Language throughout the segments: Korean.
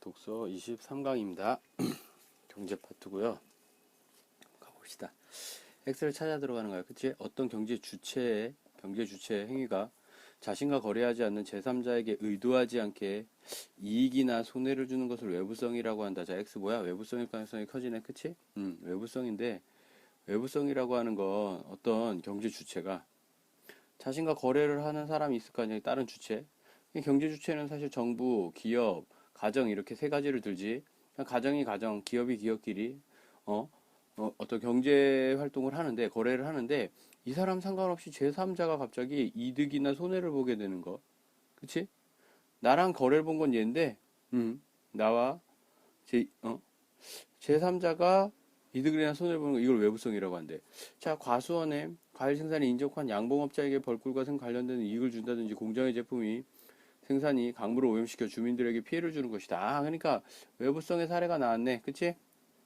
독서 23강입니다. 경제 파트고요. 가봅시다. 엑셀을 찾아 들어가는 거야. 그치? 어떤 경제 주체의 경제 주체의 행위가 자신과 거래하지 않는 제3자에게 의도하지 않게 이익이나 손해를 주는 것을 외부성이라고 한다. 자, X 뭐야? 외부성일 가능성이 커지네. 그치? 음, 외부성인데 외부성이라고 하는 건 어떤 경제 주체가 자신과 거래를 하는 사람이 있을 거 아니야. 다른 주체. 이 경제 주체는 사실 정부, 기업, 가정 이렇게 세 가지를 들지. 가정이 가정, 기업이 기업끼리 어, 어 어떤 경제 활동을 하는데 거래를 하는데 이 사람 상관없이 제3자가 갑자기 이득이나 손해를 보게 되는 거. 그치? 나랑 거래를 본 건 얘인데, 음, 나와 제, 어? 제3자가 이득이나 손해를 보는 거, 이걸 외부성이라고 한대. 자, 과수원에 과일 생산이 인적한 양봉업자에게 벌꿀과 생 관련된 이익을 준다든지 공장의 제품이 생산이 강물을 오염시켜 주민들에게 피해를 주는 것이다. 아, 그러니까 외부성의 사례가 나왔네. 그치?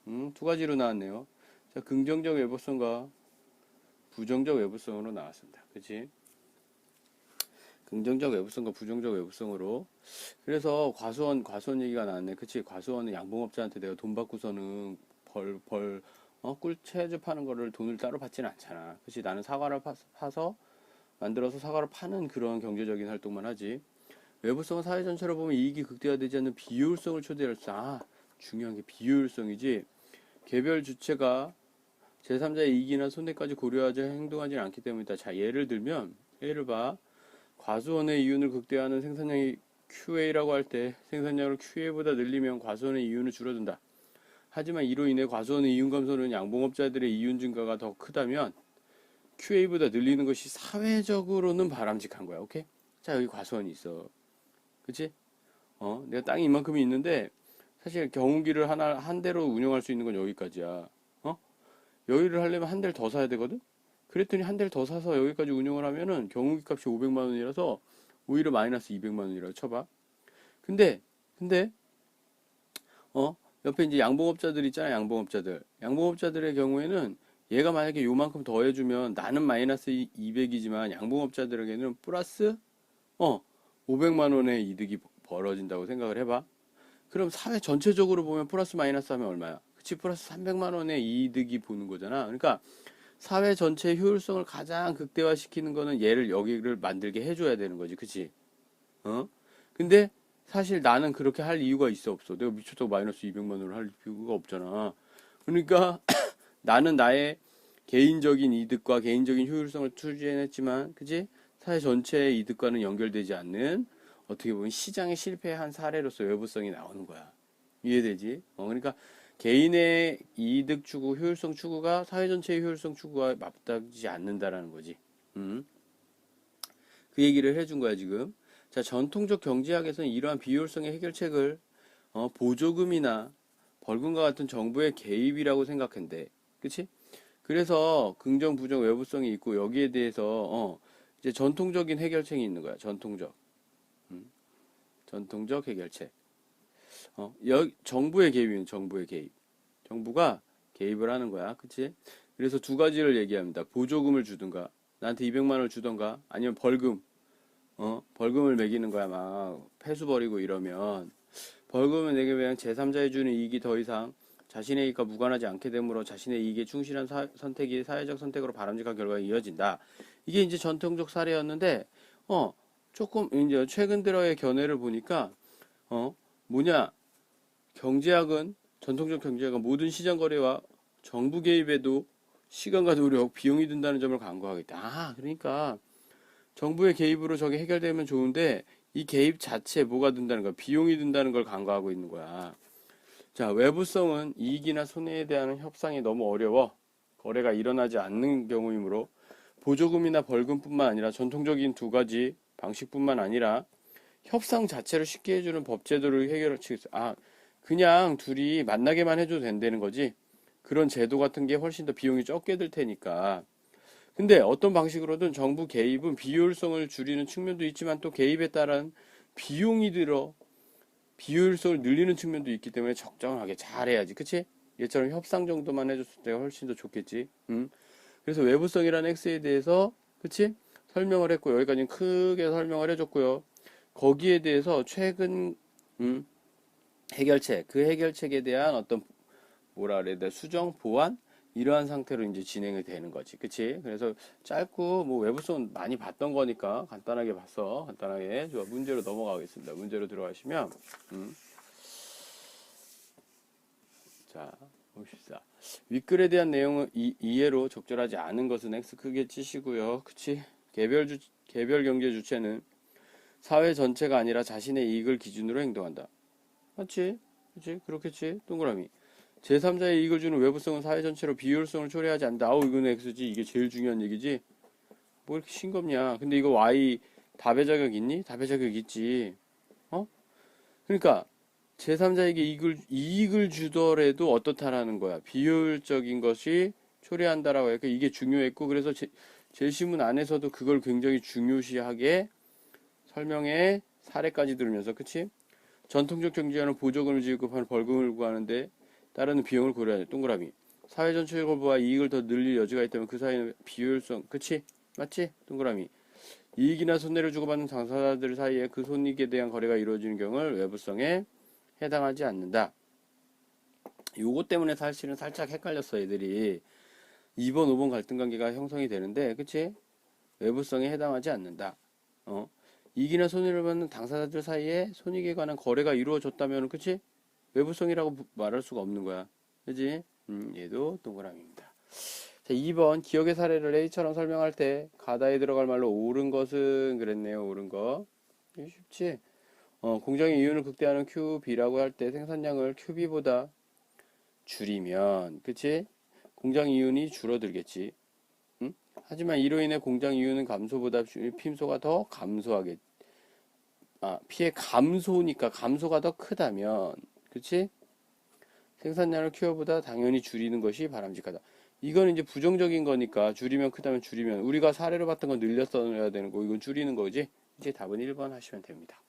음, 두 가지로 나왔네요. 자, 긍정적 외부성과 부정적 외부성으로 나왔습니다. 그치? 긍정적 외부성과 부정적 외부성으로. 그래서 과수원, 과수원 얘기가 나왔네. 그치? 과수원은 양봉업자한테 내가 돈 받고서는 벌, 벌, 어, 꿀채주 파는 거를 돈을 따로 받지는 않잖아. 그치? 나는 사과를 파, 파서 만들어서 사과를 파는 그런 경제적인 활동만 하지. 외부성은 사회 전체로 보면 이익이 극대화되지 않는 비효율성을 초래할 수. 아, 중요한 게 비효율성이지. 개별 주체가 제3자의 이익이나 손해까지 고려하지 행동하지 않기 때문이다. 자, 예를 들면, 예를 봐. 과수원의 이윤을 극대화하는 생산량이 QA라고 할 때 생산량을 QA보다 늘리면 과수원의 이윤은 줄어든다. 하지만 이로 인해 과수원의 이윤 감소는 양봉업자들의 이윤 증가가 더 크다면 QA보다 늘리는 것이 사회적으로는 바람직한 거야. 오케이? 자, 여기 과수원이 있어. 그치? 어, 내가 땅이 이만큼이 있는데 사실 경운기를 하나 한 대로 운영할 수 있는 건 여기까지야. 어? 여기를 하려면 한 대를 더 사야 되거든. 그랬더니 한 대를 더 사서 여기까지 운영을 하면은 경운기 값이 500만 원이라서 오히려 마이너스 200만 원이라고 쳐봐. 근데 근데 어 옆에 이제 양봉업자들 있잖아 양봉업자들. 양봉업자들의 경우에는 얘가 만약에 요만큼 더 해주면 나는 마이너스 200이지만 양봉업자들에게는 플러스 어 500만 원의 이득이 벌어진다고 생각을 해봐. 그럼 사회 전체적으로 보면 플러스 마이너스 하면 얼마야? 그치, 플러스 300만 원의 이득이 보는 거잖아. 그러니까 사회 전체의 효율성을 가장 극대화시키는 거는 얘를 여기를 만들게 해줘야 되는 거지. 그치? 어? 근데 사실 나는 그렇게 할 이유가 있어 없어. 내가 미쳤다고 마이너스 200만 원을 할 이유가 없잖아. 그러니까 나는 나의 개인적인 이득과 개인적인 효율성을 추진했지만, 그치? 사회 전체의 이득과는 연결되지 않는 어떻게 보면 시장에 실패한 사례로서 외부성이 나오는 거야. 이해되지? 어, 그러니까 개인의 이득 추구, 효율성 추구가 사회 전체의 효율성 추구와 맞닿지 않는다라는 거지. 음. 그 얘기를 해준 거야, 지금. 자, 전통적 경제학에서는 이러한 비효율성의 해결책을 어, 보조금이나 벌금과 같은 정부의 개입이라고 생각한대. 그치? 그래서 긍정, 부정, 외부성이 있고 여기에 대해서 어, 이제 전통적인 해결책이 있는 거야. 전통적. 음. 전통적 해결책. 어, 여, 정부의 개입은 정부의 개입. 정부가 개입을 하는 거야. 그치? 그래서 두 가지를 얘기합니다. 보조금을 주든가, 나한테 200만 원을 주던가, 아니면 벌금, 어, 벌금을 매기는 거야. 막, 폐수 버리고 이러면, 벌금을 내게 그냥 제3자에 주는 이익이 더 이상 자신의 이익과 무관하지 않게 되므로 자신의 이익에 충실한 사, 선택이 사회적 선택으로 바람직한 결과가 이어진다. 이게 이제 전통적 사례였는데, 어, 조금 이제 최근 들어의 견해를 보니까, 어, 뭐냐, 경제학은, 전통적 경제학은 모든 시장 거래와 정부 개입에도 시간과 노력, 비용이 든다는 점을 강조하겠다. 아, 그러니까, 정부의 개입으로 저게 해결되면 좋은데, 이 개입 자체에 뭐가 든다는 거야? 비용이 든다는 걸 강조하고 있는 거야. 자, 외부성은 이익이나 손해에 대한 협상이 너무 어려워. 거래가 일어나지 않는 경우이므로 보조금이나 벌금뿐만 아니라 전통적인 두 가지 방식뿐만 아니라 협상 자체를 쉽게 해주는 법제도를 있어. 아, 그냥 둘이 만나게만 해줘도 된다는 거지. 그런 제도 같은 게 훨씬 더 비용이 적게 들 테니까. 근데 어떤 방식으로든 정부 개입은 비효율성을 줄이는 측면도 있지만 또 개입에 따른 비용이 들어 비효율성을 늘리는 측면도 있기 때문에 적정하게 잘해야지. 그치? 얘처럼 협상 정도만 해줬을 때 훨씬 더 좋겠지. 음. 그래서 외부성이라는 X에 대해서, 그치? 설명을 했고, 여기까지는 크게 설명을 해줬고요. 거기에 대해서 최근, 음, 해결책, 그 해결책에 대한 어떤 뭐라 그래야 돼 수정 보완 이러한 상태로 이제 진행이 되는 거지, 그치? 그래서 짧고 뭐 외부성 많이 봤던 거니까 간단하게 봤어, 간단하게 좋아 문제로 넘어가겠습니다. 문제로 들어가시면 음. 자 봅시다. 윗글에 대한 내용은 이, 이해로 적절하지 않은 것은 X 크게 치시고요, 그치? 개별 주 개별 경제 주체는 사회 전체가 아니라 자신의 이익을 기준으로 행동한다. 맞지? 그치? 그렇겠지? 동그라미. 제3자의 이익을 주는 외부성은 사회 전체로 비효율성을 초래하지 않는다. 아우, 이거는 X지. 이게 제일 중요한 얘기지. 뭐 이렇게 싱겁냐. 근데 이거 Y 답의 자격 있니? 답의 자격 있지. 어? 그러니까, 제3자에게 이익을, 이익을 주더라도 어떻다라는 거야. 비효율적인 것이 초래한다라고 해. 그러니까 이게 중요했고, 그래서 제, 제시문 안에서도 그걸 굉장히 중요시하게 설명에 사례까지 들으면서, 그치? 전통적 경제와는 보조금을 지급하는 벌금을 구하는데 따르는 비용을 고려해야 돼. 동그라미. 사회 전체적으로 보아 이익을 더 늘릴 여지가 있다면 그 사이는 비효율성. 그치? 맞지? 동그라미. 이익이나 손해를 주고받는 당사자들 사이에 그 손익에 대한 거래가 이루어지는 경우를 외부성에 해당하지 않는다. 요거 때문에 사실은 살짝 헷갈렸어, 애들이. 2번, 5번 갈등 관계가 형성이 되는데, 그치? 외부성에 해당하지 않는다. 어? 이익이나 손해를 받는 당사자들 사이에 손익에 관한 거래가 이루어졌다면, 그치? 외부성이라고 부- 말할 수가 없는 거야. 그지? 음, 얘도 동그라미입니다. 자, 2번. 기억의 사례를 A처럼 설명할 때, 가다에 들어갈 말로 옳은 것은 그랬네요. 옳은 거. 쉽지? 어, 공장의 이윤을 극대화하는 QB라고 할 때 생산량을 QB보다 줄이면, 그치? 공장 이윤이 줄어들겠지. 응? 하지만 이로 인해 공장 이윤은 감소보다 핌소가 더 감소하겠, 아, 피해 감소니까 감소가 더 크다면, 그치? 생산량을 큐어보다 당연히 줄이는 것이 바람직하다. 이건 이제 부정적인 거니까 줄이면 크다면 줄이면 우리가 사례로 봤던 건 늘렸어야 되는 거 이건 줄이는 거지. 이제 답은 1번 하시면 됩니다.